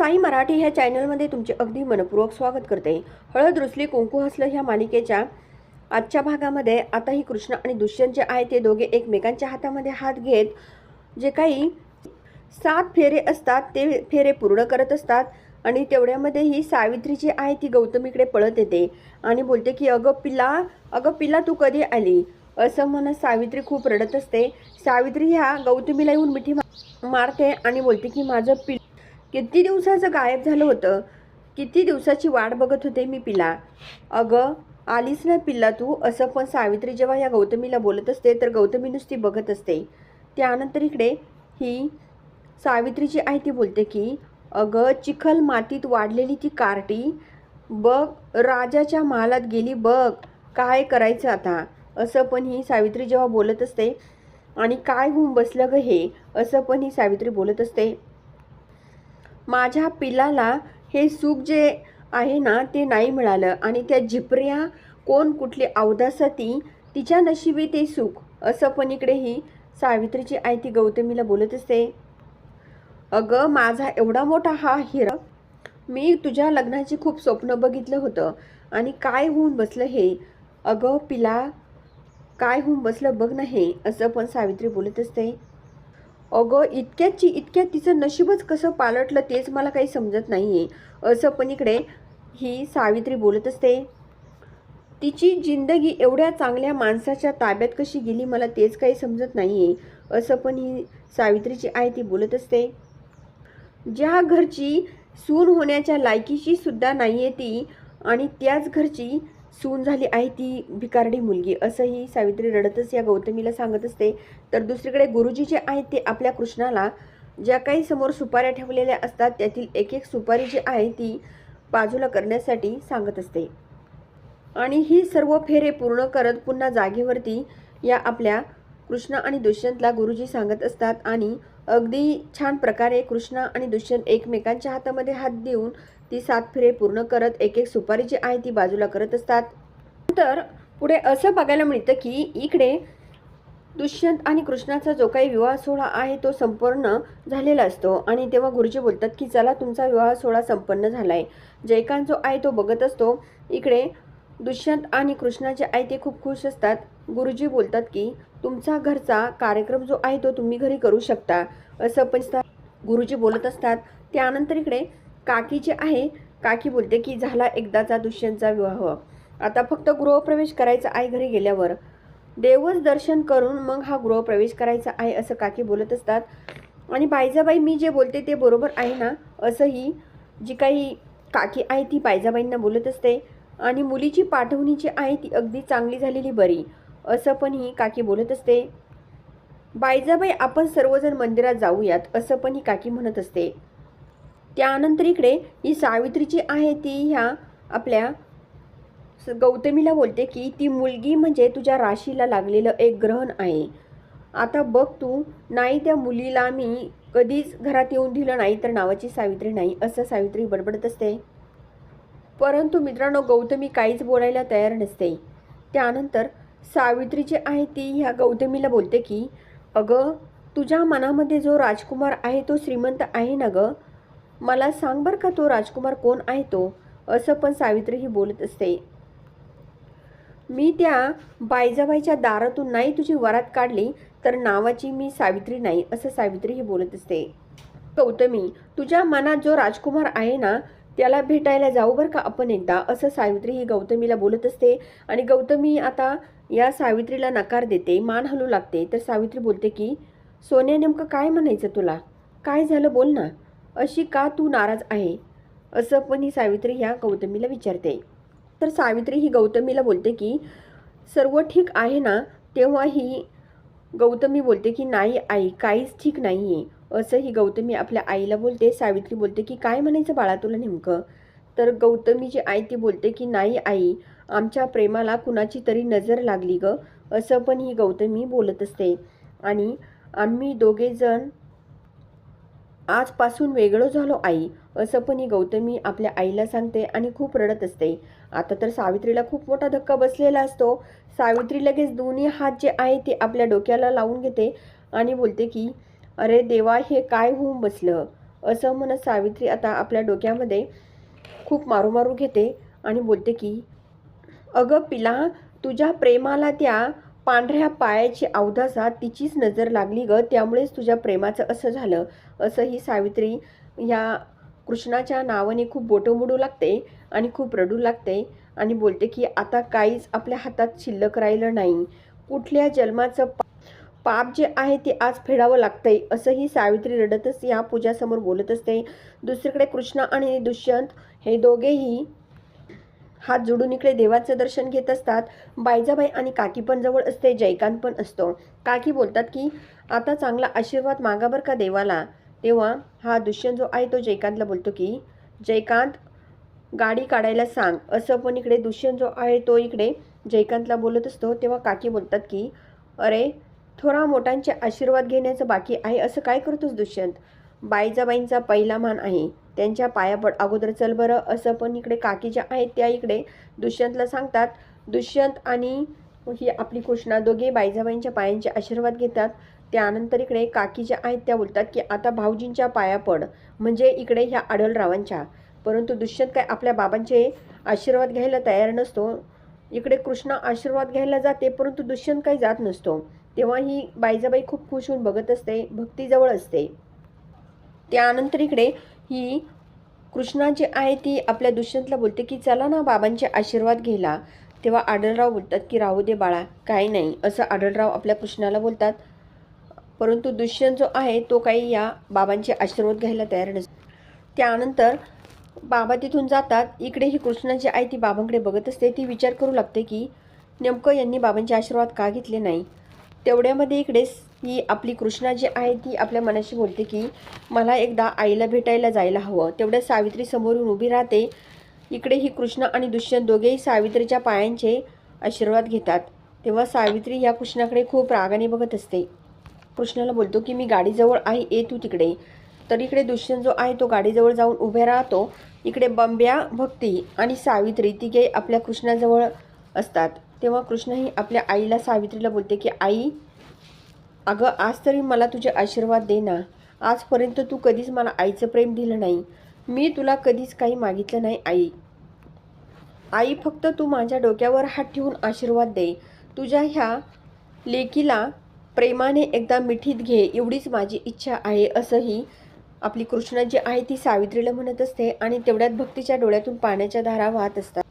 साई मराठी ह्या चॅनलमध्ये तुमचे अगदी मनपूर्वक स्वागत करते. हळद रुसली कुंकू हसलं ह्या मालिकेच्या आजच्या भागामध्ये आताही कृष्ण आणि दुष्यंत जे आहे ते दोघे एकमेकांच्या हातामध्ये हात घेत जे काही सात फेरे असतात ते फेरे पूर्ण करत असतात आणि तेवढ्यामध्ये ही सावित्री जी आहे ती गौतमीकडे पळत येते आणि बोलते की अगं पिल्ला अगं पिल्ला तू कधी आली? असं म्हणत सावित्री खूप रडत असते. सावित्री ह्या गौतमीला येऊन मिठी मारते आणि बोलते की माझं पिल किती दिवसाचं गायब झालं होतं? किती दिवसाची वाट बघत होते मी पिला. अगं आलीस ना पिल्ला तू? असं पण सावित्री जेव्हा या गौतमीला बोलत असते तर गौतमी नुसती बघत असते. त्यानंतर इकडे ही सावित्रीची आहे ती बोलते की अगं चिखल मातीत वाढलेली ती कार्टी बघ राजाच्या महालात गेली बघ काय करायचं आता? असं पण ही सावित्री जेव्हा बोलत असते आणि काय होऊन बसलं गं हे? असं पण ही सावित्री बोलत असते. माझ्या पिलाला हे सुख जे आहे ना ते नाही मिळालं. आणि त्या झिपऱ्या कोण कुठली अवदासती तिच्या नशिबी ते सुख. असं पण इकडे ही सावित्रीची आई ती गौतमीला बोलत असते. अगं माझा एवढा मोठा हा हिरा मी तुझ्या लग्नाची खूप स्वप्न बघितलं होतं. आणि काय होऊन बसलं हे? अगं पिला काय होऊन बसलं बघ ना हे असं पण सावित्री बोलत असते. अगं इतक्याची इतक्यात तिचं नशीबच कसं पालटलं तेच मला काही समजत नाही आहे असं पण इकडे ही सावित्री बोलत असते. तिची जिंदगी एवढ्या चांगल्या माणसाच्या ताब्यात कशी गेली मला तेच काही समजत नाही आहे असं पण ही सावित्रीची आई ती बोलत असते. ज्या घरची सून होण्याच्या लायकीची सुद्धा नाही आहे ती आणि त्याच घरची सून झाली आहे ती भिकारडी मुलगी. असंही सावित्री रडतच या गौतमीला सांगत असते. तर दुसरीकडे गुरुजी जे आहेत ते आपल्या कृष्णाला ज्या काही समोर सुपाऱ्या ठेवलेल्या असतात त्यातील एक एक सुपारी जी आहे ती बाजूला करण्यासाठी सांगत असते. आणि ही सर्व फेरे पूर्ण करत पुन्हा जागेवरती या आपल्या कृष्ण आणि दुष्यंतला गुरुजी सांगत असतात. आणि अगदी छान प्रकारे कृष्ण आणि दुष्यंत एकमेकांच्या हातामध्ये हात देऊन ती सात फिरे पूर्ण करत एक एक सुपारी जी आहे ती बाजूला करत असतात. नंतर पुढे असं बघायला मिळतं की इकडे दुष्यंत आणि कृष्णाचा जो काही विवाह सोहळा आहे तो संपूर्ण झालेला असतो. आणि तेव्हा गुरुजी बोलतात की चला तुमचा विवाह सोहळा संपन्न झाला आहे जयकांत जो आहे तो बघत असतो. इकडे दुष्यंत आणि कृष्णाचे आई ते खूप खुश असतात. गुरुजी बोलतात की तुमचा घरचा कार्यक्रम जो आहे तो तुम्ही घरी करू शकता. असं पण गुरुजी बोलत असतात. त्यानंतर इकडे काकी जे आहे काकी बोलते की झाला एकदाचा दुष्यंतचा विवाह. आता फक्त गृहप्रवेश करायचा आहे घरी गेल्यावर. देवच दर्शन करून मग हा गृहप्रवेश करायचा आहे असं काकी बोलत असतात. आणि बायजाबाई मी जे बोलते ते बरोबर आहे ना असंही जी काही काकी आहे ती बायजाबाईंना बोलत असते. आणि मुलीची पाठवणी जी आहे ती अगदी चांगली झालेली बरी असं पण ही काकी बोलत असते. बायजाबाई आपण सर्वजण मंदिरात जाऊयात असं पण ही काकी म्हणत असते. त्यानंतर इकडे ही सावित्रीची आहे ती ह्या आपल्या स- गौतमीला बोलते की ती मुलगी म्हणजे तुझ्या राशीला लागलेलं एक ग्रहण आहे. आता बघ तू नाही त्या मुलीला मी कधीच घरात येऊन दिलं नाही तर नावाची सावित्री नाही असं सावित्री बडबडत असते. परंतु मित्रांनो गौतमी काहीच बोलायला तयार नसते. त्यानंतर सावित्री जी आहे ती ह्या गौतमीला बोलते की अगं तुझ्या मनामध्ये जो राजकुमार आहे तो श्रीमंत आहे ना गं? मला सांग बरं का तो राजकुमार कोण आहे तो? असं पण सावित्री ही बोलत असते. मी त्या बायजाबाईच्या दारातून नाही तुझी वरात काढली तर नावाची मी सावित्री नाही असं सावित्री ही बोलत असते. गौतमी तुझ्या मनात जो राजकुमार आहे ना त्याला भेटायला जाऊ बरं का आपण एकदा असं सावित्री ही गौतमीला बोलत असते. आणि गौतमी आता या सावित्रीला नकार देते मान हलू लागते. तर सावित्री बोलते की सोन्या नेमकं काय म्हणायचं तुला? काय झालं बोल ना. अशी का तू नाराज आहे? असं पण ही सावित्री ह्या गौतमीला विचारते. तर सावित्री ही गौतमीला बोलते की सर्व ठीक आहे ना? तेव्हा ही गौतमी बोलते की नाही आई काहीच ठीक नाही आहे असं ही गौतमी आपल्या आईला बोलते. सावित्री बोलते की काय म्हणायचं बाळा तुला नेमकं? तर गौतमीची आई ती बोलते की नाही आई आमच्या प्रेमाला कुणाची तरी नजर लागली ग. असं पण ही गौतमी बोलत असते. आणि आम्ही दोघेजण आजपासून वेगळं झालो आई असं पण ही गौतमी आपल्या आईला सांगते आणि खूप रडत असते. आता तर सावित्रीला खूप मोठा धक्का बसलेला असतो. सावित्री लगेच दोन्ही हात जे आहे ते आपल्या डोक्याला लावून घेते आणि बोलते की अरे देवा हे काय होऊन बसलं? असं म्हणत सावित्री आता आपल्या डोक्यामध्ये खूप मारूमारू घेते आणि बोलते की अगं पिला तुझ्या प्रेमाला त्या पांढऱ्या पायाची अवधासा तिचीच नजर लागली ग. त्यामुळेच तुझ्या प्रेमाचं असं झालं असं ही सावित्री या कृष्णाच्या नावाने खूप बोटं मोडू लागते आणि खूप रडू लागते आणि बोलते की आता काहीच आपल्या हातात शिल्लक राहिलं नाही. कुठल्या जन्माचं पाप जे आहे ते आज फेडावं लागतंय असंही सावित्री रडतच या पूजासमोर बोलत असते. दुसरीकडे कृष्ण आणि दुष्यंत हे दोघेही हात जोडून इकडे देवाचं दर्शन घेत असतात. बायजाबाई आणि काकी पण जवळ असते जयकांत पण असतो. काकी बोलतात की आता चांगला आशीर्वाद मागा बरं का देवाला? तेव्हा हा दुष्यंत जो आहे तो जयकांतला बोलतो की जयकांत गाडी काढायला सांग. असं पण इकडे दुष्यंत जो आहे तो इकडे जयकांतला बोलत असतो. तेव्हा काकी बोलतात की अरे थोडा मोठ्यांचे आशीर्वाद घेण्याचं बाकी आहे असं काय करतोस दुष्यंत? बाईजाबाईंचा पहिला मान आहे. त्यांच्या पाया पड अगोदर चल बरं. असं पण इकडे काकी ज्या आहेत त्या इकडे दुष्यंतला सांगतात. दुष्यंत आणि ही आपली कृष्णा दोघे बाईजाबाईंच्या पायांचे आशीर्वाद घेतात. त्यानंतर इकडे काकी ज्या आहेत त्या बोलतात की आता भाऊजींच्या पाया पड म्हणजे इकडे ह्या आढळरावांच्या. परंतु दुष्यंत काय आपल्या बाबांचे आशीर्वाद घ्यायला तयार नसतो. इकडे कृष्णा आशीर्वाद घ्यायला जाते परंतु दुष्यंत काही जात नसतो. तेव्हा ही बाईजाबाई खूप खुश होऊन बघत असते भक्तीजवळ असते. त्यानंतर इकडे ही कृष्णा जी आहे ती आपल्या दुष्यंतला बोलते की चला ना बाबांचे आशीर्वाद घ्यायला. तेव्हा आढळराव बोलतात की राहू दे बाळा काही नाही. असं आढळराव आपल्या कृष्णाला बोलतात. परंतु दुष्यंत जो आहे तो काही या बाबांचे आशीर्वाद घ्यायला तयार नसतो त्यानंतर बाबा तिथून जातात. इकडे ही कृष्णा जी आहे ती बाबांकडे बघत असते. ती विचार करू लागते की नेमकं यांनी बाबांचे आशीर्वाद का घेतले नाही? तेवढ्यामध्ये इकडे ही आपली कृष्णा जी आहे ती आपल्या मनाशी बोलते की मला एकदा आईला भेटायला जायला हवं. तेवढ्या सावित्री समोरून उभी राहते. इकडे ही कृष्ण आणि दुष्यंत दोघेही सावित्रीच्या पायांचे आशीर्वाद घेतात. तेव्हा सावित्री या कृष्णाकडे खूप रागाने बघत असते. कृष्णाला बोलतो की मी गाडीजवळ आहे ये तू तिकडे. तर इकडे दुष्यंत जो आहे तो गाडीजवळ जाऊन उभे राहतो. इकडे बंब्या भक्ती आणि सावित्री तिघे आपल्या कृष्णाजवळ असतात. तेव्हा कृष्ण ही आपल्या आईला सावित्रीला बोलते की आई अगं आज तरी मला तुझे आशीर्वाद दे ना. आजपर्यंत तू कधीच मला आईचं प्रेम दिलं नाही. मी तुला कधीच काही मागितलं नाही आई. आई फक्त तू माझ्या डोक्यावर हात ठेवून आशीर्वाद दे. तुझ्या ह्या लेकीला प्रेमाने एकदा मिठीत घे. एवढीच माझी इच्छा आहे असंही आपली कृष्णा जी आहे ती सावित्रीला म्हणत असते आणि तेवढ्यात भक्तीच्या डोळ्यातून पाण्याच्या धारा वाहत असतात.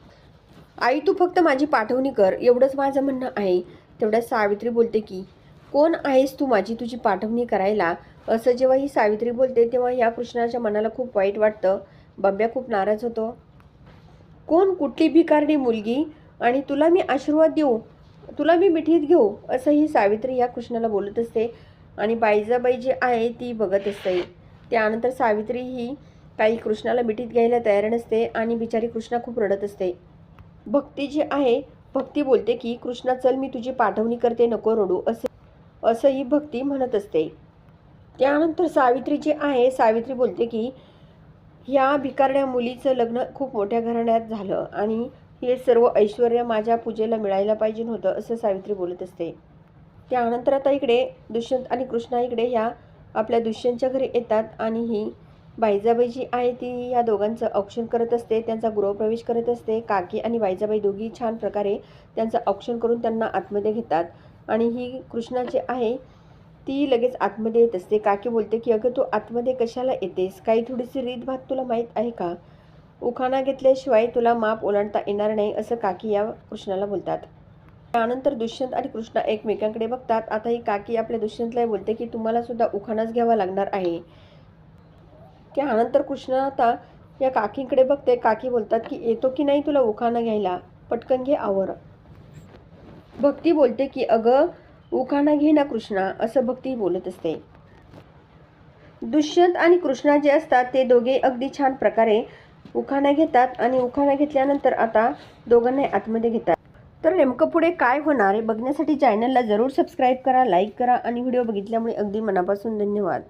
आई तू फक्त माझी पाठवणी कर. एवढंच माझं म्हणणं आहे. तेवढ्यात सावित्री बोलते की कोण आहेस तू माझी तुझी पाठवणी करायला? असं जेव्हा ही सावित्री बोलते तेव्हा या कृष्णाच्या मनाला खूप वाईट वाटतं. बंब्या खूप नाराज होतो. कोण कुठली भिकारणी मुलगी? आणि तुला मी आशीर्वाद देऊ? तुला मी मिठीत घेऊ? असं ही सावित्री या कृष्णाला बोलत असते. आणि बाईजाबाई जी आहे ती बघत असते. त्यानंतर सावित्री ही काही कृष्णाला मिठीत घ्यायला तयार नसते आणि बिचारी कृष्णा खूप रडत असते. भक्ती जी आहे भक्ती बोलते की कृष्णा चल मी तुझी पाठवणी करते नको रडू असं असं ही भक्ती म्हणत असते. त्यानंतर सावित्री जी आहे सावित्री बोलते की ह्या भिकारड्या मुलीचं लग्न खूप मोठ्या घराण्यात झालं आणि हे सर्व ऐश्वर माझ्या पूजेला मिळायला पाहिजे होतं असं सावित्री बोलत असते. त्यानंतर आता इकडे दुष्यंत आणि कृष्णा इकडे ह्या आपल्या दुष्यंतच्या घरी येतात आणि ही बायजाबाई जी आहे ती या दोघांचं औक्षण करत असते त्यांचा गृहप्रवेश करत असते. काकी आणि बायजाबाई दोघी छान प्रकारे त्यांचं औक्षण करून त्यांना आतमध्ये घेतात. आणि ही कृष्णा जी आहे ती लगेच आतमध्ये येत असते. काकी बोलते की अगं तू आतमध्ये कशाला येतेस? काही थोडीशी रीतभात तुला माहीत आहे का? उखाणा घेतल्याशिवाय तुला माप ओलांडता येणार नाही असं काकी या कृष्णाला बोलतात. त्यानंतर दुष्यंत आणि कृष्णा एकमेकांकडे बघतात. आता ही काकी आपल्या दुष्यंतला बोलते की तुम्हाला सुद्धा उखाणाच घ्यावा लागणार आहे. त्यानंतर कृष्ण आता या काकींकडे बघते. काकी बोलतात की येतो की नाही तुला उखाणं घ्यायला? पटकन घे आवर. भक्ती बोलते की अगं उखाणा घे ना कृष्णा असं भक्ती बोलत असते. दुष्यंत आणि कृष्णा जे असतात ते दोघे अगदी छान प्रकारे उखाणा घेतात आणि उखाणा घेतल्यानंतर आता दोघांना आतमध्ये घेतात. तर नेमकं पुढे काय होणार आहे बघण्यासाठी चॅनलला जरूर सबस्क्राईब करा लाईक करा आणि व्हिडिओ बघितल्यामुळे अगदी मनापासून धन्यवाद.